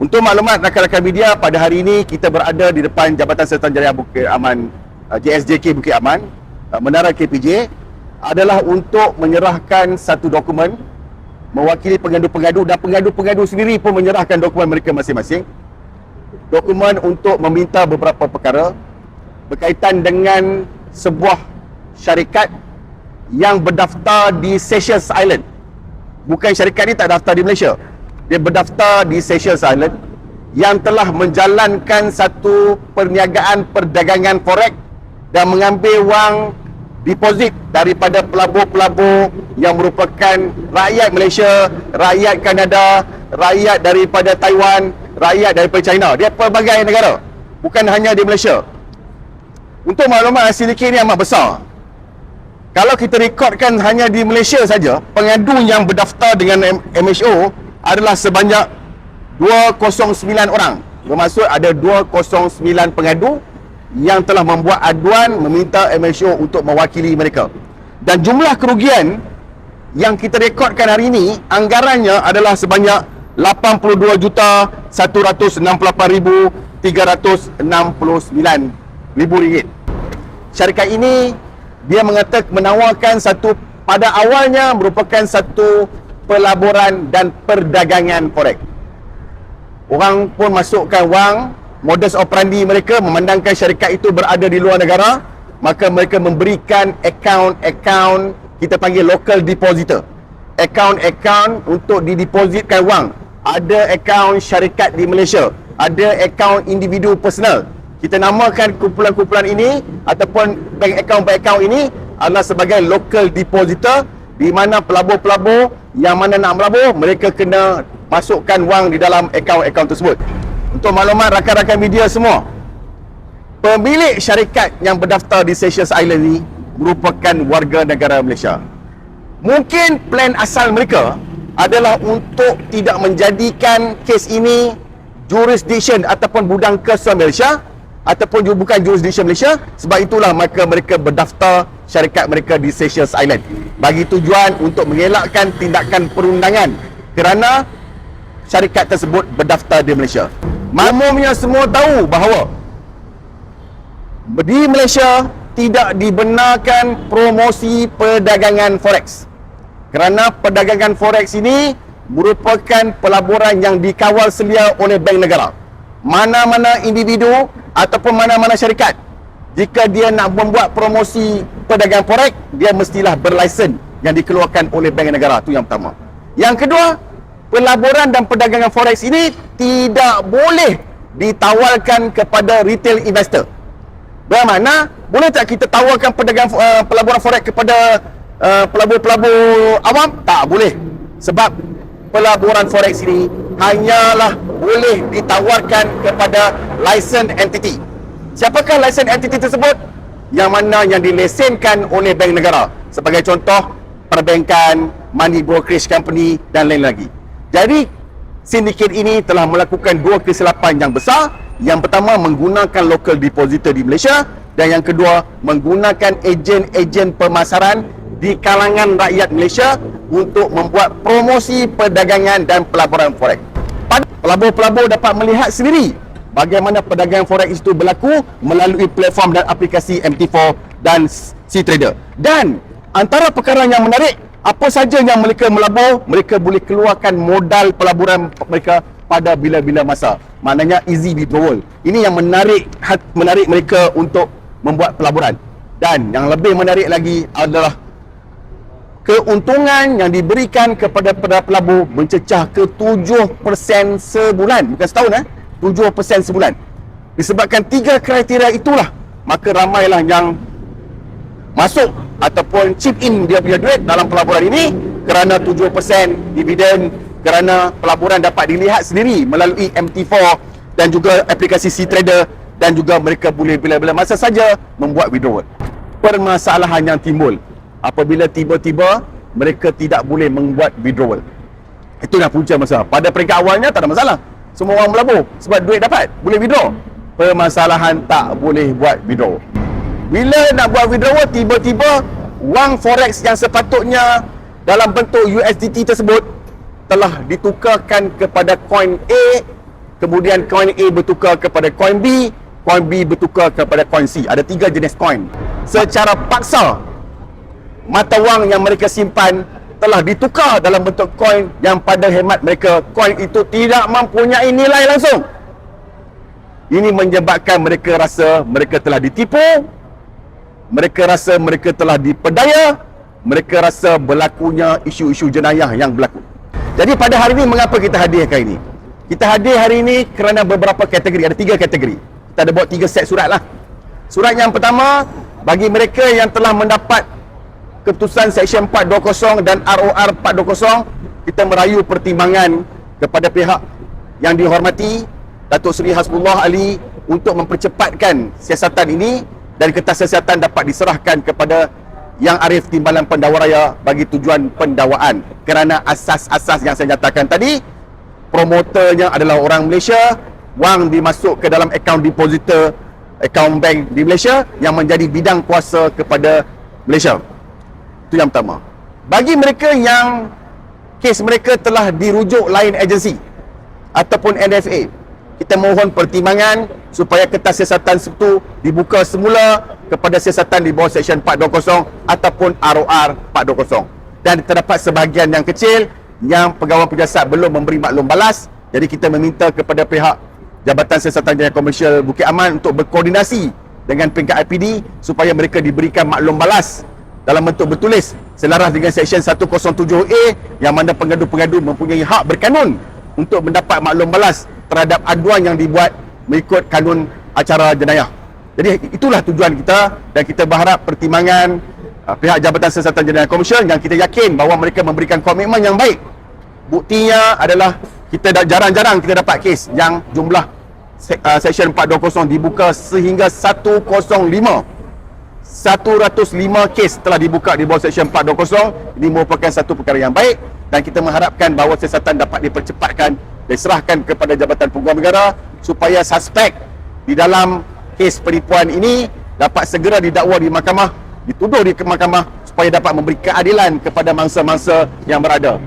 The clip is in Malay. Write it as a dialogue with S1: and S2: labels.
S1: Untuk maklumat rakan-rakan media, pada hari ini kita berada di depan Jabatan Sultan Jaya Bukit Aman uh, JSJK Bukit Aman, uh, Menara KPJ adalah untuk menyerahkan satu dokumen mewakili pengadu-pengadu dan pengadu-pengadu sendiri pun menyerahkan dokumen mereka masing-masing. Dokumen untuk meminta beberapa perkara berkaitan dengan sebuah syarikat yang berdaftar di Seychelles Island. Bukan syarikat ni tak daftar di Malaysia. Dia berdaftar di Seychelles Island yang telah menjalankan satu perniagaan perdagangan forex dan mengambil wang deposit daripada pelabur-pelabur yang merupakan rakyat Malaysia, rakyat Kanada, rakyat daripada Taiwan, rakyat daripada China. Dia pelbagai negara. Bukan hanya di Malaysia. Untuk maklumat hasil ini amat besar. Kalau kita rekodkan hanya di Malaysia saja, pengadu yang berdaftar dengan MHO adalah sebanyak 209 orang. Bermaksud ada 209 pengadu yang telah membuat aduan meminta MHO untuk mewakili mereka. Dan jumlah kerugian yang kita rekodkan hari ini anggarannya adalah sebanyak 82 juta 168,369 ribu ringgit. Syarikat ini dia mengatakan menawarkan satu pada awalnya merupakan satu pelaburan dan perdagangan forex. Orang pun masukkan wang, modus operandi mereka memandangkan syarikat itu berada di luar negara, maka mereka memberikan akaun-akaun kita panggil local depositor. Akaun-akaun untuk didepositkan wang. Ada akaun syarikat di Malaysia, ada akaun individu personal. Kita namakan kumpulan-kumpulan ini ataupun bank account bank account ini adalah sebagai local depositor di mana pelabur-pelabur yang mana nak melabur mereka kena masukkan wang di dalam akaun-akaun tersebut. Untuk maklumat rakan-rakan media semua, pemilik syarikat yang berdaftar di Seychelles Island ini merupakan warga negara Malaysia. Mungkin plan asal mereka adalah untuk tidak menjadikan kes ini jurisdiction ataupun budang kes Malaysia ataupun juga bukan jurisdiction Malaysia sebab itulah maka mereka berdaftar syarikat mereka di Seychelles Island. Bagi tujuan untuk mengelakkan tindakan perundangan kerana syarikat tersebut berdaftar di Malaysia. Makmumnya semua tahu bahawa di Malaysia tidak dibenarkan promosi perdagangan forex. Kerana perdagangan forex ini merupakan pelaburan yang dikawal selia oleh bank negara mana-mana individu ataupun mana-mana syarikat jika dia nak membuat promosi perdagangan forex dia mestilah berlesen yang dikeluarkan oleh bank negara. Itu yang pertama. Yang kedua pelaburan dan perdagangan forex ini tidak boleh ditawarkan kepada retail investor. Bermakna boleh tak kita tawarkan perdagangan uh, pelaburan forex kepada uh, pelabur-pelabur awam? Tak boleh. Sebab pelaburan forex ini hanyalah boleh ditawarkan kepada license entity. Siapakah license entity tersebut? Yang mana yang dilesenkan oleh bank negara. Sebagai contoh, perbankan, money brokerage company dan lain lagi. Jadi, sindiket ini telah melakukan dua kesilapan yang besar. Yang pertama, menggunakan local depositor di Malaysia. Dan yang kedua, menggunakan ejen-ejen pemasaran di kalangan rakyat Malaysia untuk membuat promosi perdagangan dan pelaburan forex pelabur-pelabur dapat melihat sendiri bagaimana perdagangan forex itu berlaku melalui platform dan aplikasi MT4 dan C-Trader. Dan antara perkara yang menarik, apa saja yang mereka melabur, mereka boleh keluarkan modal pelaburan mereka pada bila-bila masa. Maknanya easy withdrawal. Ini yang menarik menarik mereka untuk membuat pelaburan. Dan yang lebih menarik lagi adalah keuntungan yang diberikan kepada pelabur mencecah ke 7% sebulan. Bukan setahun eh? 7% sebulan. Disebabkan tiga kriteria itulah maka ramailah yang masuk ataupun chip in dia punya duit dalam pelaburan ini kerana 7% dividen kerana pelaburan dapat dilihat sendiri melalui MT4 dan juga aplikasi C-Trader dan juga mereka boleh bila-bila masa saja membuat withdrawal. Permasalahan yang timbul apabila tiba-tiba mereka tidak boleh membuat withdrawal. Itu yang punca masalah. Pada peringkat awalnya tak ada masalah. Semua orang melabur sebab duit dapat, boleh withdraw. Permasalahan tak boleh buat withdraw. Bila nak buat withdrawal tiba-tiba wang forex yang sepatutnya dalam bentuk USDT tersebut telah ditukarkan kepada coin A kemudian koin A bertukar kepada koin B, koin B bertukar kepada koin C. Ada tiga jenis koin. Secara paksa, mata wang yang mereka simpan telah ditukar dalam bentuk koin yang pada hemat mereka koin itu tidak mempunyai nilai langsung. Ini menyebabkan mereka rasa mereka telah ditipu, mereka rasa mereka telah dipedaya, mereka rasa berlakunya isu-isu jenayah yang berlaku. Jadi pada hari ini mengapa kita hadirkan ini? Kita hadir hari ini kerana beberapa kategori, ada tiga kategori. Kita ada buat tiga set surat lah. Surat yang pertama, bagi mereka yang telah mendapat keputusan Seksyen 420 dan ROR 420, kita merayu pertimbangan kepada pihak yang dihormati Datuk Seri Hasbullah Ali untuk mempercepatkan siasatan ini dan kertas siasatan dapat diserahkan kepada yang Arif Timbalan Pendakwa Raya bagi tujuan pendakwaan kerana asas-asas yang saya nyatakan tadi promoternya adalah orang Malaysia wang dimasuk ke dalam akaun depositor akaun bank di Malaysia yang menjadi bidang kuasa kepada Malaysia itu yang pertama. Bagi mereka yang kes mereka telah dirujuk lain agensi ataupun NFA kita mohon pertimbangan supaya kertas siasatan itu dibuka semula kepada siasatan di bawah Seksyen 420 ataupun ROR 420 dan terdapat sebahagian yang kecil yang pegawai penyiasat belum memberi maklum balas. Jadi kita meminta kepada pihak Jabatan Siasatan Jaya Komersial Bukit Aman untuk berkoordinasi dengan pihak IPD supaya mereka diberikan maklum balas dalam bentuk bertulis selaras dengan Seksyen 107A yang mana pengadu-pengadu mempunyai hak berkanun untuk mendapat maklum balas terhadap aduan yang dibuat mengikut kanun acara jenayah. Jadi itulah tujuan kita dan kita berharap pertimbangan uh, pihak Jabatan Siasatan Jenayah Komersial yang kita yakin bahawa mereka memberikan komitmen yang baik. Buktinya adalah kita dah jarang-jarang kita dapat kes yang jumlah uh, Seksyen 420 dibuka sehingga 105. 105 kes telah dibuka di bawah Seksyen 420. Ini merupakan satu perkara yang baik dan kita mengharapkan bahawa siasatan dapat dipercepatkan diserahkan kepada Jabatan Peguam Negara supaya suspek di dalam kes penipuan ini dapat segera didakwa di mahkamah, dituduh di mahkamah supaya dapat memberi keadilan kepada mangsa-mangsa yang berada.